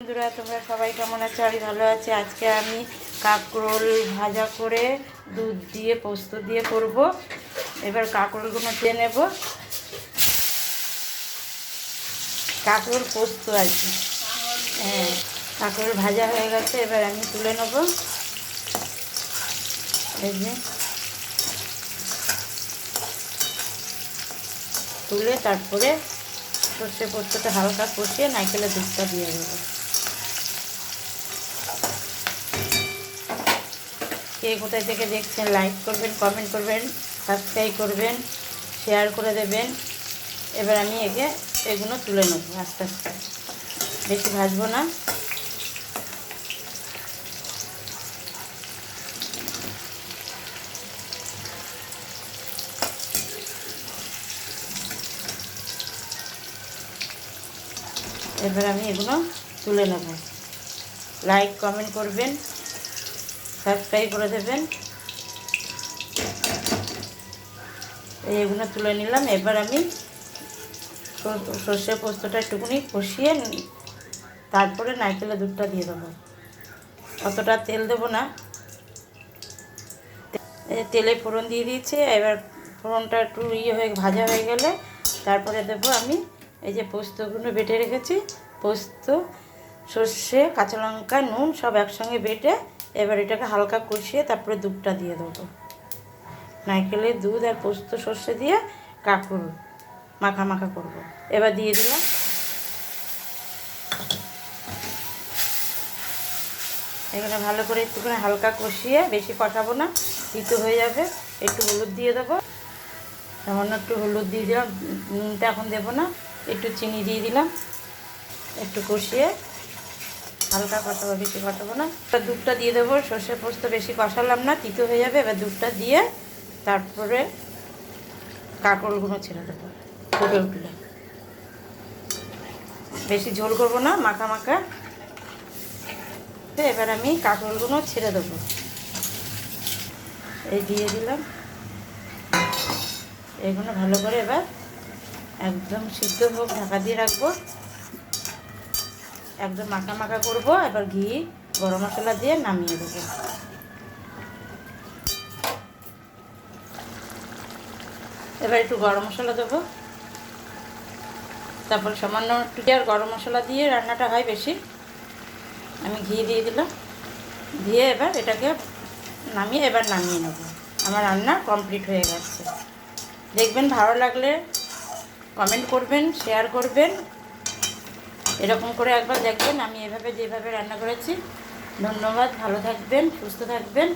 বন্ধুরা, তোমরা সবাই কেমন আছো? আমি ভালো আছি। আজকে আমি কাঁকরোল ভাজা করে দুধ দিয়ে, পোস্ত দিয়ে করব। এবার কাঁকরোলগুলো দিয়ে নেব। কাঁকরোল পোস্ত আর কি। হ্যাঁ কাঁকরোল ভাজা হয়ে গেছে। এবার আমি তুলে নেব। এই যে। তুলে তারপরে সর্ষে পোস্তটা হালকা কষিয়ে নারকেলের দুধটা দিয়ে দেবো। কে কোথায় থেকে দেখছেন লাইক করবেন কমেন্ট করবেন সাবস্ক্রাইব করবেন শেয়ার করে দেবেন। এবার আমি একে এগুলো তুলে নেব আস্তে আস্তে। বেশি ভাজবো না। এবার আমি এগুলো তুলে নেব। লাইক কমেন্ট করবেন। সাবস্ক্রাইব করে দেবেন। এগুলো তুলে নিলাম। এবার আমি সর- সর্ষে পোস্তটা একটুখানি কষিয়ে তারপরে নারকেলের দুধটা দিয়ে দেবো। অতটা তেল দেবো না। তেলে ফোড়ন দিয়ে দিয়েছি। এবার ফোড়নটা একটু ইয়ে হয়ে, ভাজা হয়ে গেলে তারপরে দেবো আমি এই যে পোস্তগুলো বেটে রেখেছি। পোস্ত, সর্ষে, কাঁচা লঙ্কা, নুন সব একসঙ্গে বেটে এবার এটাকে হালকা কষিয়ে তারপরে দুধটা দিয়ে দেবো। নারকেলের দুধ আর পোস্ত সর্ষে দিয়ে কাকুর মাখা মাখা করব। এবার দিয়ে দিলাম। এখানে ভালো করে একটুখানি হালকা কষিয়ে বেশি কষাবো না, তিতো হয়ে যাবে, একটু হলুদ দিয়ে দেবো। সামান্য একটু হলুদ দিয়ে দিলাম, নুনটা এখন দেবো না, একটু চিনি দিয়ে দিলাম, একটু কষিয়ে হালকা কষাবো, বেশি কষাবো না। দুধটা দিয়ে দেবো সর্ষে পোস্ত বেশি কষালাম না, তিতো হয়ে যাবে। এবার দুধটা দিয়ে তারপরে কাঁকড়গুলো ছেড়ে দেবো। ফুটে উঠলে। বেশি ঝোল করব না, মাখা মাখা। এবার আমি কাঁকড়গুলো ছেড়ে দেবো। এই দিয়ে দিলাম। এগুলো ভালো করে এবার একদম সিদ্ধ হোক ঢাকা দিয়ে রাখব। একদম মাখা মাখা করব, এবার ঘি, গরম মশলা দিয়ে নামিয়ে দেবো। এবার একটু গরম মশলা দেবো। তারপর সামান্য একটু আর গরম মশলা দিয়ে রান্নাটা হয় বেশি। আমি ঘি দিয়ে দিলাম। দিয়ে এবার এটাকে নামিয়ে এবার নামিয়ে নেব। আমার রান্না কমপ্লিট হয়ে গেছে। দেখবেন ভালো লাগলে কমেন্ট করবেন, শেয়ার করবেন। এরকম করে একবার দেখবেন আমি এভাবে যেভাবে রান্না করেছি। ধন্যবাদ ভালো থাকবেন সুস্থ থাকবেন।